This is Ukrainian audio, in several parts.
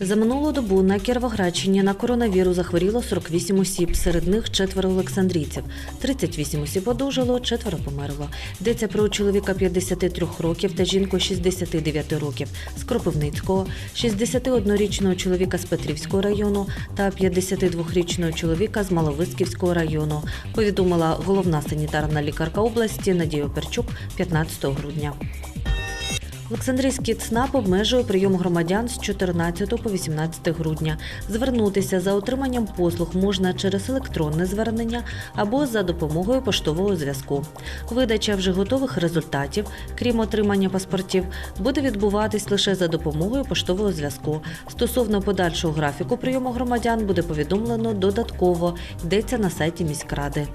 За минулу добу на Кіровоградщині на коронавірус захворіло 48 осіб, серед них четверо олександрійців. 38 осіб одужало, четверо померло. Йдеться про чоловіка 53 років та жінку 69 років з Кропивницького, 61-річного чоловіка з Петрівського району та 52-річного чоловіка з Маловиськівського району, повідомила головна санітарна лікарка області Надія Оперчук 15 грудня. Олександрійський ЦНАП обмежує прийом громадян з 14 по 18 грудня. Звернутися за отриманням послуг можна через електронне звернення або за допомогою поштового зв'язку. Видача вже готових результатів, крім отримання паспортів, буде відбуватись лише за допомогою поштового зв'язку. Стосовно подальшого графіку прийому громадян буде повідомлено додатково. Йдеться на сайті міськради.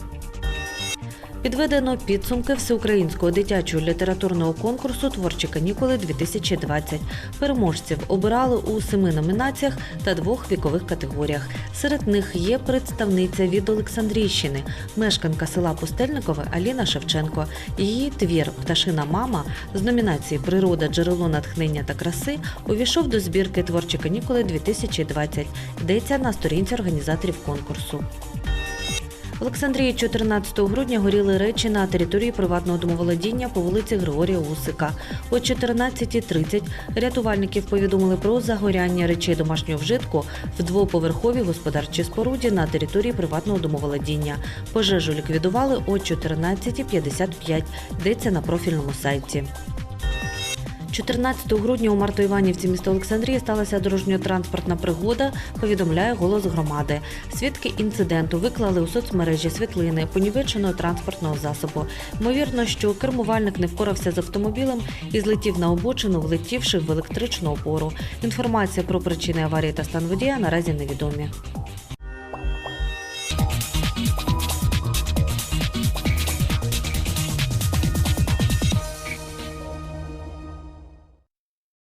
Підведено підсумки всеукраїнського дитячого літературного конкурсу Творчі канікули 2020 Переможців обирали у семи номінаціях та двох вікових категоріях. Серед них є представниця від Олександрійщини, мешканка села Пустельникове Аліна Шевченко. Її твір Пташина мама з номінації Природа, джерело натхнення та краси увійшов до збірки Творчі канікули 2020 Йдеться на сторінці організаторів конкурсу. Олександрії 14 грудня горіли речі на території приватного домоволодіння по вулиці Григорія Усика. О 14.30 рятувальників повідомили про загоряння речей домашнього вжитку в двоповерховій господарчій споруді на території приватного домоволодіння. Пожежу ліквідували о 14.55. Йдеться на профільному сайті. 14 грудня у Мартоіванівці міста Олександрії сталася дорожньо-транспортна пригода, повідомляє голос громади. Свідки інциденту виклали у соцмережі світлини понівеченого транспортного засобу. Ймовірно, що кермувальник не впорався з автомобілем і злетів на обочину, влетівши в електричну опору. Інформація про причини аварії та стан водія наразі невідомі.